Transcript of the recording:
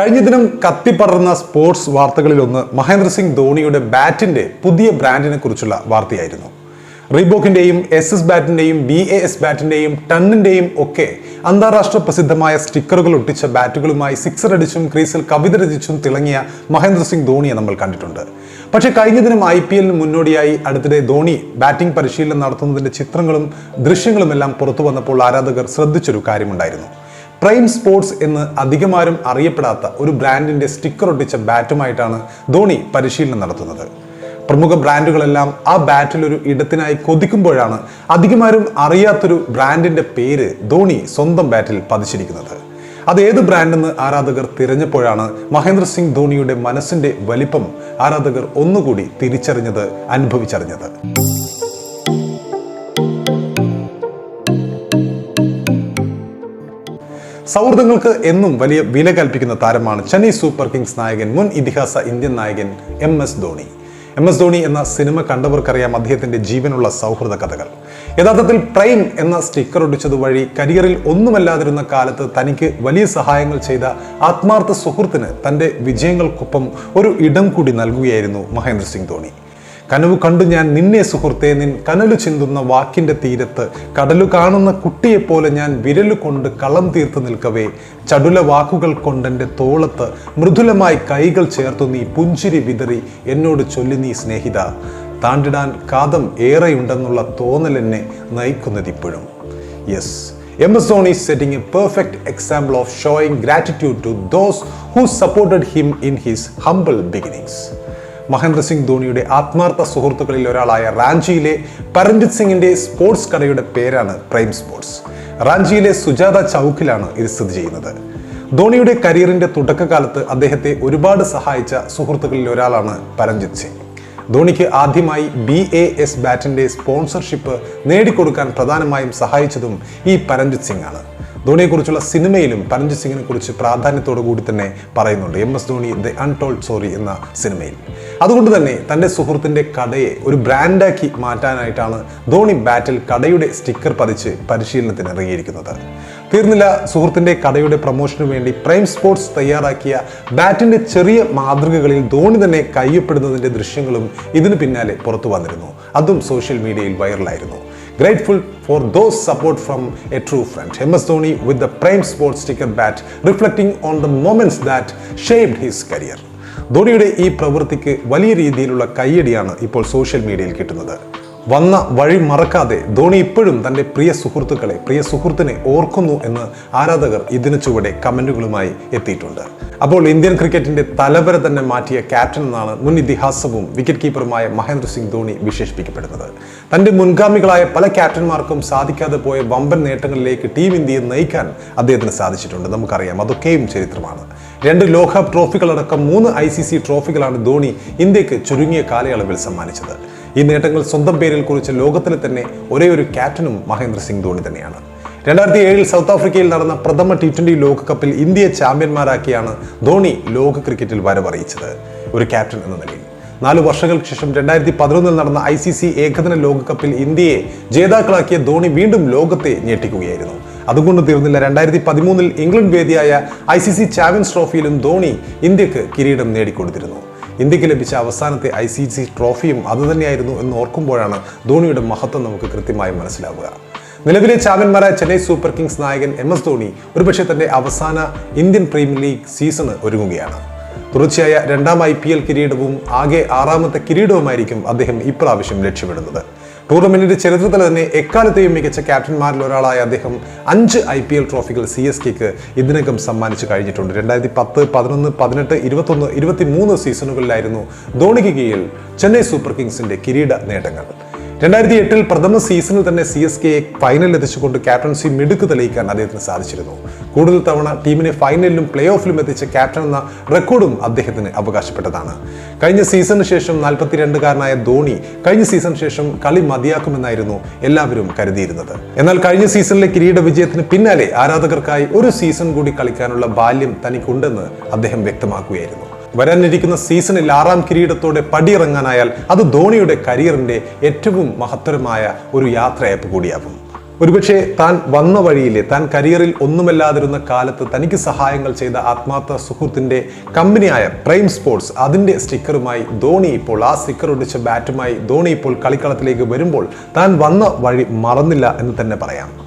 കഴിഞ്ഞ ദിനം കത്തിപ്പടർന്ന സ്പോർട്സ് വാർത്തകളിലൊന്ന് മഹേന്ദ്ര സിംഗ് ധോണിയുടെ ബാറ്റിന്റെ പുതിയ ബ്രാൻഡിനെ കുറിച്ചുള്ള വാർത്തയായിരുന്നു. റീബോക്കിന്റെയും എസ് എസ് ബാറ്റിന്റെയും ബി എ എസ് ബാറ്റിന്റെയും ടണ്ണിന്റെയും ഒക്കെ അന്താരാഷ്ട്ര പ്രസിദ്ധമായ സ്റ്റിക്കറുകൾ ഒട്ടിച്ച ബാറ്റുകളുമായി സിക്സർ അടിച്ചും ക്രീസിൽ കവിത രചിച്ചും തിളങ്ങിയ മഹേന്ദ്ര സിംഗ് ധോണിയെ നമ്മൾ കണ്ടിട്ടുണ്ട്. പക്ഷേ കഴിഞ്ഞ ദിനം ഐ പി എല്ലിന് മുന്നോടിയായി അടുത്തിടെ ധോണി ബാറ്റിംഗ് പരിശീലനം നടത്തുന്നതിന്റെ ചിത്രങ്ങളും ദൃശ്യങ്ങളും എല്ലാം പുറത്തു വന്നപ്പോൾ ആരാധകർ ശ്രദ്ധിച്ചൊരു കാര്യമുണ്ടായിരുന്നു. പ്രൈം സ്പോർട്സ് എന്ന് അധികമാരും അറിയപ്പെടാത്ത ഒരു ബ്രാൻഡിന്റെ സ്റ്റിക്കർ ഒട്ടിച്ച ബാറ്റുമായിട്ടാണ് ധോണി പരിശീലനം നടത്തുന്നത്. പ്രമുഖ ബ്രാൻഡുകളെല്ലാം ആ ബാറ്റിൽ ഒരു ഇടത്തിനായി കൊതിക്കുമ്പോഴാണ് അധികമാരും അറിയാത്തൊരു ബ്രാൻഡിന്റെ പേര് ധോണി സ്വന്തം ബാറ്റിൽ പതിച്ചിരിക്കുന്നത്. അത് ഏത് ബ്രാൻഡെന്ന് ആരാധകർ തിരഞ്ഞപ്പോഴാണ് മഹേന്ദ്ര സിംഗ് ധോണിയുടെ മനസ്സിന്റെ വലിപ്പം ആരാധകർ ഒന്നുകൂടി തിരിച്ചറിഞ്ഞത് അനുഭവിച്ചറിഞ്ഞത്. സൗഹൃദങ്ങൾക്ക് എന്നും വലിയ വില കൽപ്പിക്കുന്ന താരമാണ് ചെന്നൈ സൂപ്പർ കിങ്സ് നായകൻ മുൻ ഇതിഹാസ ഇന്ത്യൻ നായകൻ M S Dhoni. M S Dhoni എന്ന സിനിമ കണ്ടവർക്കറിയാം അദ്ദേഹത്തിന്റെ ജീവനുള്ള സൗഹൃദ കഥകൾ. യഥാർത്ഥത്തിൽ പ്രൈം എന്ന സ്റ്റിക്കർ ഒടിച്ചത് വഴി കരിയറിൽ ഒന്നുമല്ലാതിരുന്ന കാലത്ത് തനിക്ക് വലിയ സഹായങ്ങൾ ചെയ്ത ആത്മാർത്ഥ സുഹൃത്തിന് തന്റെ വിജയങ്ങൾക്കൊപ്പം ഒരു ഇടം കൂടി നൽകുകയായിരുന്നു മഹേന്ദ്ര സിംഗ് ധോണി. കനവ് കണ്ടു ഞാൻ നിന്നെ സുഹൃത്തെ നിൻ കനലു ചിന്തുന്ന വാക്കിന്റെ തീരത്ത്. കടലു കാണുന്ന കുട്ടിയെപ്പോലെ ഞാൻ വിരലു കൊണ്ട് കളം തീർത്ത് നിൽക്കവേ. ചടുല വാക്കുകൾ കൊണ്ടെന്റെ തോളത്ത് മൃദുലമായി കൈകൾ ചേർത്തു നീ പുഞ്ചിരി വിതറി. എന്നോട് ചൊല്ലി നീ സ്നേഹിത. താണ്ടിടാൻ കാതം ഏറെയുണ്ടെന്നുള്ള തോന്നൽ എന്നെ നയിക്കുന്നതിപ്പോഴും yes M S Dhoni setting a perfect example of showing gratitude to those who supported him in his humble beginnings Mahendra Singh ധോണിയുടെ ആത്മാർത്ഥ സുഹൃത്തുക്കളിൽ ഒരാളായ റാഞ്ചിയിലെ പരഞ്ജിത് സിംഗിന്റെ സ്പോർട്സ് കടയുടെ പേരാണ് പ്രൈം സ്പോർട്സ്. റാഞ്ചിയിലെ സുജാത ചൗക്കിലാണ് ഇത് സ്ഥിതി ചെയ്യുന്നത്. ധോണിയുടെ കരിയറിന്റെ തുടക്കകാലത്ത് അദ്ദേഹത്തെ ഒരുപാട് സഹായിച്ച സുഹൃത്തുക്കളിൽ ഒരാളാണ് പരഞ്ജിത് സിംഗ്. ധോണിക്ക് ആദ്യമായി ബി എ എസ് ബാറ്റിന്റെ സ്പോൺസർഷിപ്പ് നേടിക്കൊടുക്കാൻ പ്രധാനമായും സഹായിച്ചതും ഈ പരഞ്ജിത് സിംഗ് ആണ് ധോണിയെക്കുറിച്ചുള്ള സിനിമയിലും പരഞ്ജി സിംഗിനെ കുറിച്ച് പ്രാധാന്യത്തോടു കൂടി തന്നെ പറയുന്നുണ്ട്. M S Dhoni the untold story എന്ന സിനിമയിൽ. അതുകൊണ്ട് തന്നെ തന്റെ സുഹൃത്തിന്റെ കടയെ ഒരു ബ്രാൻഡാക്കി മാറ്റാനായിട്ടാണ് ധോണി ബാറ്റിൽ കടയുടെ സ്റ്റിക്കർ പതിച്ച് പരിശീലനത്തിന് ഇറങ്ങിയിരിക്കുന്നത്. തീർന്നില്ല. സുഹൃത്തിന്റെ കടയുടെ പ്രൊമോഷനു വേണ്ടി പ്രൈം സ്പോർട്സ് തയ്യാറാക്കിയ ബാറ്റിന്റെ ചെറിയ മാതൃകകളിൽ ധോണി തന്നെ കയ്യപ്പെടുന്നതിന്റെ ദൃശ്യങ്ങളും ഇതിനു പിന്നാലെ പുറത്തു വന്നിരുന്നു. അതും സോഷ്യൽ മീഡിയയിൽ വൈറലായിരുന്നു. Grateful for those support from a true friend M S Dhoni with the prime sports sticker bat reflecting on the moments that shaped his career ധോണിയുടെ ഈ പ്രവൃത്തിക്ക് വലിയ രീതിയിലുള്ള കയ്യടിയാണ് ഇപ്പോൾ സോഷ്യൽ മീഡിയയിൽ കിട്ടുന്നത്. വന്ന വഴി മറക്കാതെ ധോണി ഇപ്പോഴും തന്റെ പ്രിയ സുഹൃത്തുക്കളെ പ്രിയ സുഹൃത്തിനെ ഓർക്കുന്നു എന്ന് ആരാധകർ ഇതിനു ചുവടെ കമന്റുകളുമായി എത്തിയിട്ടുണ്ട്. അപ്പോൾ ഇന്ത്യൻ ക്രിക്കറ്റിന്റെ തലവരെ തന്നെ മാറ്റിയ ക്യാപ്റ്റൻ എന്നാണ് മുൻ ഇതിഹാസവും വിക്കറ്റ് കീപ്പറുമായ മഹേന്ദ്ര സിംഗ് ധോണി വിശേഷിപ്പിക്കപ്പെടുന്നത്. തന്റെ മുൻഗാമികളായ പല ക്യാപ്റ്റന്മാർക്കും സാധിക്കാതെ പോയ വമ്പൻ നേട്ടങ്ങളിലേക്ക് ടീം ഇന്ത്യയെ നയിക്കാൻ അദ്ദേഹത്തിന് സാധിച്ചിട്ടുണ്ട്. നമുക്കറിയാം അതൊക്കെയും ചരിത്രമാണ്. രണ്ട് ലോകകപ്പ് ട്രോഫികളടക്കം മൂന്ന് ഐ സി സി ട്രോഫികളാണ് ധോണി ഇന്ത്യയ്ക്ക് ചുരുങ്ങിയ കാലയളവിൽ സമ്മാനിച്ചത്. ഈ നേട്ടങ്ങൾ സ്വന്തം പേരിൽ കുറിച്ച ലോകത്തിലെ തന്നെ ഒരേ ഒരു ക്യാപ്റ്റനും മഹേന്ദ്ര സിംഗ് ധോണി തന്നെയാണ്. രണ്ടായിരത്തി ഏഴിൽ സൗത്ത് ആഫ്രിക്കയിൽ നടന്ന പ്രഥമ ടി ട്വന്റി ലോകകപ്പിൽ ഇന്ത്യയെ ചാമ്പ്യന്മാരാക്കിയാണ് ധോണി ലോക ക്രിക്കറ്റിൽ വരവറിയിച്ചത് ഒരു ക്യാപ്റ്റൻ എന്ന നിലയിൽ. നാല് വർഷങ്ങൾക്ക് ശേഷം രണ്ടായിരത്തി പതിനൊന്നിൽ നടന്ന ഐ സി സി ഏകദിന ലോകകപ്പിൽ ഇന്ത്യയെ ജേതാക്കളാക്കിയ ധോണി വീണ്ടും ലോകത്തെ ഞെട്ടിക്കുകയായിരുന്നു. അതുകൊണ്ട് തീർന്നില്ല രണ്ടായിരത്തി പതിമൂന്നിൽ ഇംഗ്ലണ്ട് വേദിയായ ഐ സി സി ചാമ്പ്യൻസ് ട്രോഫിയിലും ധോണി ഇന്ത്യയ്ക്ക് കിരീടം നേടിക്കൊടുത്തിരുന്നു. ഇന്ത്യയ്ക്ക് ലഭിച്ച അവസാനത്തെ ഐ സി സി ട്രോഫിയും അതുതന്നെയായിരുന്നു എന്ന് ഓർക്കുമ്പോഴാണ് ധോണിയുടെ മഹത്വം നമുക്ക് കൃത്യമായി മനസ്സിലാവുക. നിലവിലെ ചാമ്പ്യന്മാരായ ചെന്നൈ സൂപ്പർ കിങ്സ് നായകൻ എം എസ് ധോണി ഒരുപക്ഷെ തന്റെ അവസാന ഇന്ത്യൻ പ്രീമിയർ ലീഗ് സീസണ് ഒരുങ്ങുകയാണ്. തുടർച്ചയായ രണ്ടാം ഐ പി എൽ കിരീടവും ആകെ ആറാമത്തെ കിരീടവുമായിരിക്കും അദ്ദേഹം ഇപ്രാവശ്യം ലക്ഷ്യമിടുന്നത്. ടൂർണമെന്റിന്റെ ചരിത്രത്തിൽ തന്നെ എക്കാലത്തെയും മികച്ച ക്യാപ്റ്റന്മാരിൽ ഒരാളായ അദ്ദേഹം അഞ്ച് ഐ പി എൽ ട്രോഫികൾ സി എസ് കെക്ക് ഇതിനകം സമ്മാനിച്ചു കഴിഞ്ഞിട്ടുണ്ട്. രണ്ടായിരത്തി പത്ത് പതിനൊന്ന് പതിനെട്ട് ഇരുപത്തൊന്ന് ഇരുപത്തി മൂന്ന് സീസണുകളിലായിരുന്നു ധോണിക്ക് കീഴിൽ ചെന്നൈ സൂപ്പർ കിങ്സിന്റെ കിരീട നേട്ടങ്ങൾ. രണ്ടായിരത്തി എട്ടിൽ പ്രഥമ സീസണിൽ തന്നെ സി എസ് കെയെ ഫൈനലിൽ എത്തിച്ചുകൊണ്ട് ക്യാപ്റ്റൻസി മിടുക്ക് തെളിയിക്കാൻ അദ്ദേഹത്തിന് സാധിച്ചിരുന്നു. കൂടുതൽ തവണ ടീമിനെ ഫൈനലിലും പ്ലേ ഓഫിലും എത്തിച്ച ക്യാപ്റ്റൻ എന്ന റെക്കോർഡും അദ്ദേഹത്തിന് അവകാശപ്പെട്ടതാണ്. കഴിഞ്ഞ സീസണിന് ശേഷം നാൽപ്പത്തിരണ്ടുകാരനായ ധോണി കഴിഞ്ഞ സീസണിന് ശേഷം കളി മതിയാക്കുമെന്നായിരുന്നു എല്ലാവരും കരുതിയിരുന്നത്. എന്നാൽ കഴിഞ്ഞ സീസണിലെ കിരീട വിജയത്തിന് പിന്നാലെ ആരാധകർക്കായി ഒരു സീസൺ കൂടി കളിക്കാനുള്ള ബാല്യം തനിക്കുണ്ടെന്ന് അദ്ദേഹം വ്യക്തമാക്കുകയായിരുന്നു. വരാനിരിക്കുന്ന സീസണിൽ ആറാം കിരീടത്തോടെ പടിയിറങ്ങാനായാൽ അത് ധോണിയുടെ കരിയറിന്റെ ഏറ്റവും മഹത്തരമായ ഒരു യാത്രയപ്പ് കൂടിയാകും. ഒരുപക്ഷെ താൻ വന്ന വഴിയിലെ താൻ കരിയറിൽ ഒന്നുമല്ലാതിരുന്ന കാലത്ത് തനിക്ക് സഹായങ്ങൾ ചെയ്ത ആത്മാർത്ഥ സുഹൃത്തിന്റെ കമ്പനിയായ പ്രൈം സ്പോർട്സ് അതിന്റെ സ്റ്റിക്കറുമായി ധോണി ഇപ്പോൾ ആ സ്റ്റിക്കർ ഒടിച്ച ബാറ്റുമായി ധോണി ഇപ്പോൾ കളിക്കളത്തിലേക്ക് വരുമ്പോൾ താൻ വന്ന വഴി മറന്നില്ല എന്ന് തന്നെ പറയാം.